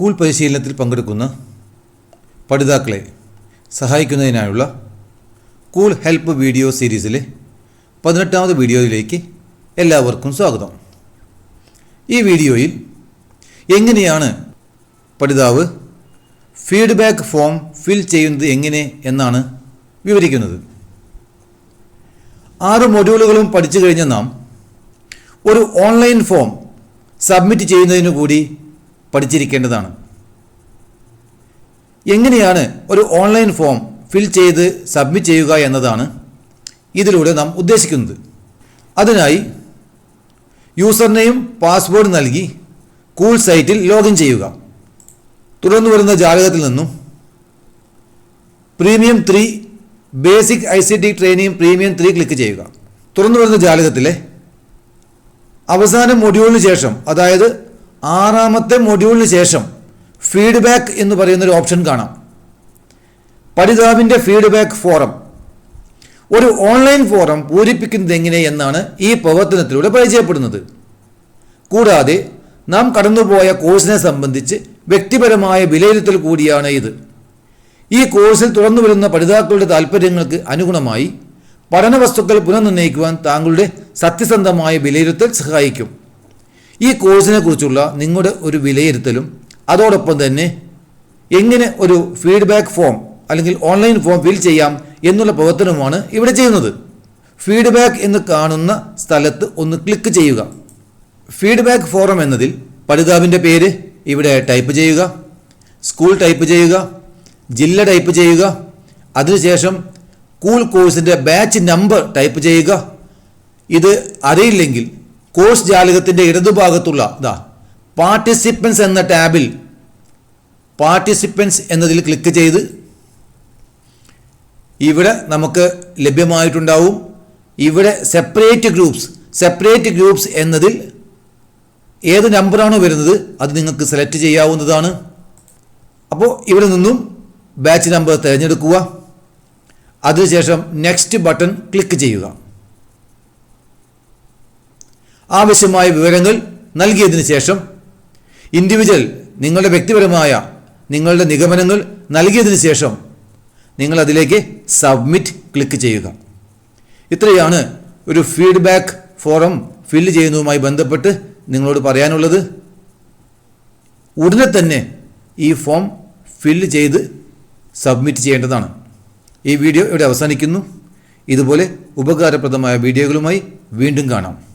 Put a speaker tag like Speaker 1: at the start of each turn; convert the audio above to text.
Speaker 1: School പരിശീലനത്തിൽ പങ്കെടുക്കുന്ന പഠിതാക്കളെ സഹായിക്കുന്നതിനായുള്ള കൂൾ ഹെൽപ്പ് വീഡിയോ സീരീസിലെ പതിനെട്ടാമത് വീഡിയോയിലേക്ക് എല്ലാവർക്കും സ്വാഗതം. ഈ വീഡിയോയിൽ എങ്ങനെയാണ് പഠിതാവ് ഫീഡ്ബാക്ക് ഫോം ഫിൽ ചെയ്യുന്നത് എങ്ങനെ എന്നാണ് വിവരിക്കുന്നത്. ആറ് മൊഡ്യൂളുകളും പഠിച്ചു കഴിഞ്ഞ നാം ഒരു ഓൺലൈൻ ഫോം സബ്മിറ്റ് ചെയ്യുന്നതിനു കൂടി പഠിച്ചിരിക്കേണ്ടതാണ്. എങ്ങനെയാണ് ഒരു ഓൺലൈൻ ഫോം ഫിൽ ചെയ്ത് സബ്മിറ്റ് ചെയ്യുക എന്നതാണ് ഇതിലൂടെ നാം ഉദ്ദേശിക്കുന്നത്. അതിനായി യൂസർ നെയിം പാസ്വേഡ് നൽകി കൂൾ സൈറ്റിൽ ലോഗിൻ ചെയ്യുക. തുടർന്ന് വരുന്ന ജാലകത്തിൽ നിന്നും premium three basic I C T training premium three click ചെയ്യുക. തുറന്നു വരുന്ന ജാലകത്തിലെ അവസാന മൊഡ്യൂളിന് ശേഷം അതായത് ആറാമത്തെ മൊഡ്യൂളിന് ശേഷം ഫീഡ്ബാക്ക് എന്ന് പറയുന്ന ഒരു ഓപ്ഷൻ കാണാം. പഠിതാവിന്റെ ഫീഡ്ബാക്ക് ഫോറം. ഒരു ഓൺലൈൻ ഫോറം പൂരിപ്പിക്കുന്നത് എങ്ങനെ എന്നാണ് ഈ പ്രവർത്തനത്തിലൂടെ പരിചയപ്പെടുന്നത്. കൂടാതെ നാം കടന്നുപോയ കോഴ്സിനെ സംബന്ധിച്ച് വ്യക്തിപരമായ വിലയിരുത്തൽ കൂടിയാണ് ഇത്. ഈ കോഴ്സിൽ തുറന്നു വരുന്ന പഠിതാക്കളുടെ താൽപ്പര്യങ്ങൾക്ക് അനുഗുണമായി പഠന വസ്തുക്കൾ പുനർനിർണയിക്കുവാൻ താങ്കളുടെ സത്യസന്ധമായ വിലയിരുത്തൽ സഹായിക്കും. ഈ കോഴ്സിനെ കുറിച്ചുള്ള നിങ്ങളുടെ ഒരു വിലയിരുത്തലും അതോടൊപ്പം തന്നെ എങ്ങനെ ഒരു ഫീഡ്ബാക്ക് ഫോം അല്ലെങ്കിൽ ഓൺലൈൻ ഫോം ഫിൽ ചെയ്യാം എന്നുള്ള പ്രവർത്തനമാണ് ഇവിടെ ചെയ്യുന്നത്. ഫീഡ്ബാക്ക് എന്ന് കാണുന്ന സ്ഥലത്ത് ഒന്ന് ക്ലിക്ക് ചെയ്യുക. ഫീഡ്ബാക്ക് ഫോറം എന്നതിൽ പഠിതാവിന്റെ പേര് ഇവിടെ ടൈപ്പ് ചെയ്യുക സ്കൂൾ ടൈപ്പ് ചെയ്യുക ജില്ല ടൈപ്പ് ചെയ്യുക അതിനുശേഷം കൂൾ കോഴ്സിന്റെ ബാച്ച് നമ്പർ ടൈപ്പ് ചെയ്യുക. ഇത് അറിയില്ലെങ്കിൽ കോഴ്സ് ജാലകത്തിന്റെ ഇടതുഭാഗത്തുള്ള ഇതാ പാർട്ടിസിപ്പൻസ് എന്ന ടാബിൽ പാർട്ടിസിപ്പൻസ് എന്നതിൽ ക്ലിക്ക് ചെയ്ത് ഇവിടെ നമുക്ക് ലഭ്യമായിട്ടുണ്ടാവും. ഇവിടെ സെപ്പറേറ്റ് ഗ്രൂപ്പ്സ് സെപ്പറേറ്റ് ഗ്രൂപ്പ്സ് എന്നതിൽ ഏത് നമ്പറാണോ വരുന്നത് അത് നിങ്ങൾക്ക് സെലക്ട് ചെയ്യാവുന്നതാണ്. അപ്പോൾ ഇവിടെ നിന്നും ബാച്ച് നമ്പർ തിരഞ്ഞെടുക്കുക. അതിനുശേഷം നെക്സ്റ്റ് ബട്ടൺ ക്ലിക്ക് ചെയ്യുക. ആവശ്യമായ വിവരങ്ങൾ നൽകിയതിന് ശേഷം ഇൻഡിവിജ്വൽ നിങ്ങളുടെ വ്യക്തിപരമായ നിങ്ങളുടെ നിഗമനങ്ങൾ നൽകിയതിനു ശേഷം നിങ്ങൾ അതിലേക്ക് സബ്മിറ്റ് ക്ലിക്ക് ചെയ്യുക. ഇത്രയാണ് ഒരു ഫീഡ്ബാക്ക് ഫോറം ഫില്ല് ചെയ്യുന്നതുമായി ബന്ധപ്പെട്ട് നിങ്ങളോട് പറയാനുള്ളത്. ഉടനെ തന്നെ ഈ ഫോം ഫില്ല് ചെയ്ത് സബ്മിറ്റ് ചെയ്യേണ്ടതാണ്. ഈ വീഡിയോ ഇവിടെ അവസാനിക്കുന്നു. ഇതുപോലെ ഉപകാരപ്രദമായ വീഡിയോകളുമായി വീണ്ടും കാണാം.